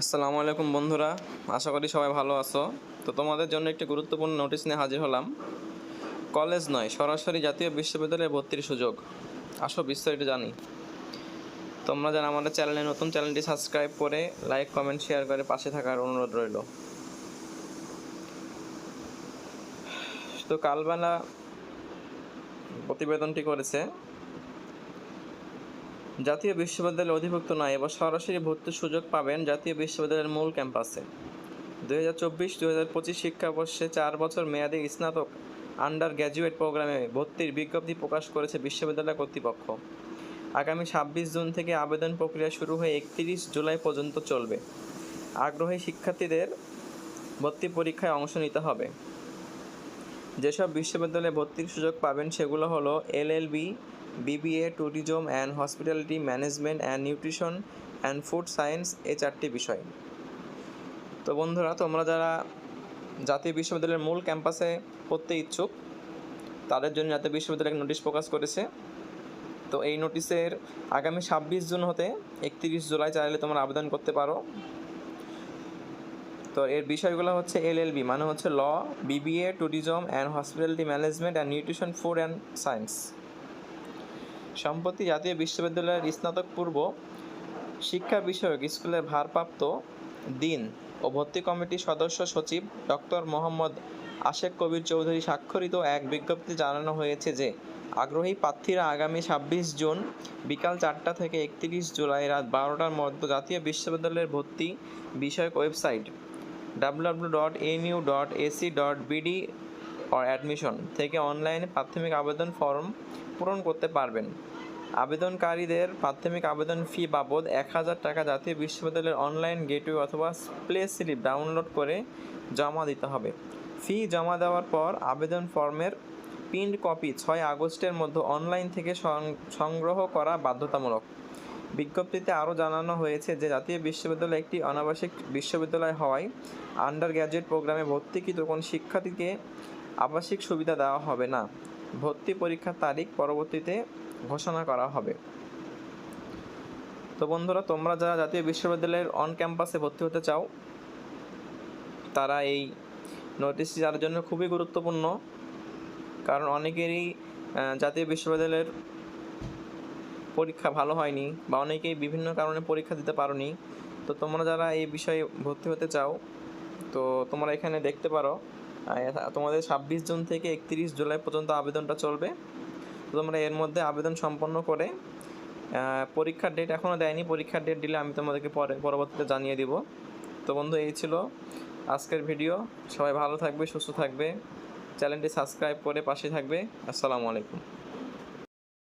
আসসালামু আলাইকুম বন্ধুরা, আশা করি সবাই ভালো আছো। তো তোমাদের জন্য একটি গুরুত্বপূর্ণ নোটিশ নিয়ে হাজির হলাম। কলেজ নয়, সরাসরি জাতীয় বিশ্ববিদ্যালয়ে ভর্তির সুযোগ। আসো, বিস্তারিত জানি। তোমরা যারা আমাদের চ্যানেলে নতুন, চ্যানেলটি সাবস্ক্রাইব করে লাইক, কমেন্ট, শেয়ার করে পাশে থাকার অনুরোধ রইল। তো কালবেলা প্রতিবেদনটি করেছে। জাতীয় বিশ্ববিদ্যালয়ে অধিভুক্ত নয় এবার সরাসরি ভর্তির সুযোগ পাবেন জাতীয় বিশ্ববিদ্যালয়ের মূল ক্যাম্পাসে। দুই হাজার চব্বিশ দুই হাজার পঁচিশ শিক্ষাবর্ষে চার বছর মেয়াদী স্নাতক আন্ডার গ্র্যাজুয়েট প্রোগ্রামে ভর্তির বিজ্ঞপ্তি প্রকাশ করেছে বিশ্ববিদ্যালয় কর্তৃপক্ষ। আগামী ছাব্বিশ জুন থেকে আবেদন প্রক্রিয়া শুরু হয়ে একত্রিশ জুলাই পর্যন্ত চলবে। আগ্রহী শিক্ষার্থীদের ভর্তি পরীক্ষায় অংশ নিতে হবে। যেসব বিশ্ববিদ্যালয়ে ভর্তির সুযোগ পাবেন সেগুলো হলো LLB, BBA, tourism and hospitality management and nutrition and food science এই চারটি বিষয়। তো বন্ধুরা, তোমরা যারা জাতীয় বিশ্ববিদ্যালয়ের মূল ক্যাম্পাসে পড়তে ইচ্ছুক, তাদের জন্য জাতীয় বিশ্ববিদ্যালয় নোটিশ প্রকাশ করেছে। তো এই নোটিশের আগামী ছাব্বিশ জুন হতে একত্রিশ জুলাই চাইলে তোমরা আবেদন করতে পারো। তো এর বিষয়গুলো হচ্ছে এলএলবি মানে হচ্ছে law BBA tourism and hospitality management and nutrition, food and science. সম্প্রতি জাতীয় বিশ্ববিদ্যালয়ের স্নাতক পূর্ব শিক্ষা বিষয়ক স্কুলের ভারপ্রাপ্ত দিন ও ভর্তি কমিটির সদস্য সচিব ডক্টর মোহাম্মদ আশেক কবির চৌধুরী স্বাক্ষরিত এক বিজ্ঞপ্তি জানানো হয়েছে যে, আগ্রহী প্রার্থীরা আগামী ছাব্বিশ জুন বিকাল চারটা থেকে একত্রিশ জুলাই রাত বারোটার মধ্যে জাতীয় বিশ্ববিদ্যালয়ের ভর্তি বিষয়ক ওয়েবসাইট বিডি অর অ্যাডমিশন থেকে অনলাইনে প্রাথমিক আবেদন ফর্ম পূরণ করতে পারবেন। আবেদনকারীদের প্রাথমিক আবেদন ফি বাবদ এক হাজার টাকা জাতীয় বিশ্ববিদ্যালয়ের অনলাইন গেটওয়ে অথবা প্লে স্লিপ ডাউনলোড করে জমা দিতে হবে। ফি জমা দেওয়ার পর আবেদন ফর্মের প্রিন্ট কপি ছয় আগস্টের মধ্যে অনলাইন থেকে সংগ্রহ করা বাধ্যতামূলক। বিজ্ঞপ্তিতে আরও জানানো হয়েছে যে জাতীয় বিশ্ববিদ্যালয় একটি অনাবাসিক বিশ্ববিদ্যালয় হওয়ায় আন্ডার গ্র্যাজুয়েট প্রোগ্রামে ভর্তিকৃত কোনো শিক্ষার্থীকে আবাসিক সুবিধা দেওয়া হবে না। ভর্তি পরীক্ষার তারিখ পরবর্তীতে ঘোষণা করা হবে। তো বন্ধুরা, তোমরা যারা জাতীয় বিশ্ববিদ্যালয়ের অন ক্যাম্পাসে ভর্তি হতে চাও, তারা এই নোটিশটি যার জন্য খুবই গুরুত্বপূর্ণ, কারণ অনেকেরই জাতীয় বিশ্ববিদ্যালয়ের পরীক্ষা ভালো হয়নি বা অনেকেই বিভিন্ন কারণে পরীক্ষা দিতে পারোনি। তো তোমরা যারা এই বিষয়ে ভর্তি হতে চাও, তো তোমরা এখানে দেখতে পারো তোমাদের ছাব্বিশ জুন থেকে একত্রিশ জুলাই পর্যন্ত আবেদনটা চলবে। তোমরা এর মধ্যে আবেদন সম্পন্ন করে পরীক্ষার ডেট এখনও দেয়নি, পরীক্ষার ডেট দিলে আমি তোমাদেরকে পরে, পরবর্তীতে জানিয়ে দিব। তো বন্ধু, এই ছিল আজকের ভিডিও সবাই ভালো থাকবে, সুস্থ থাকবে। চ্যানেলটি সাবস্ক্রাইব করে পাশে থাকবে। আসসালামু আলাইকুম।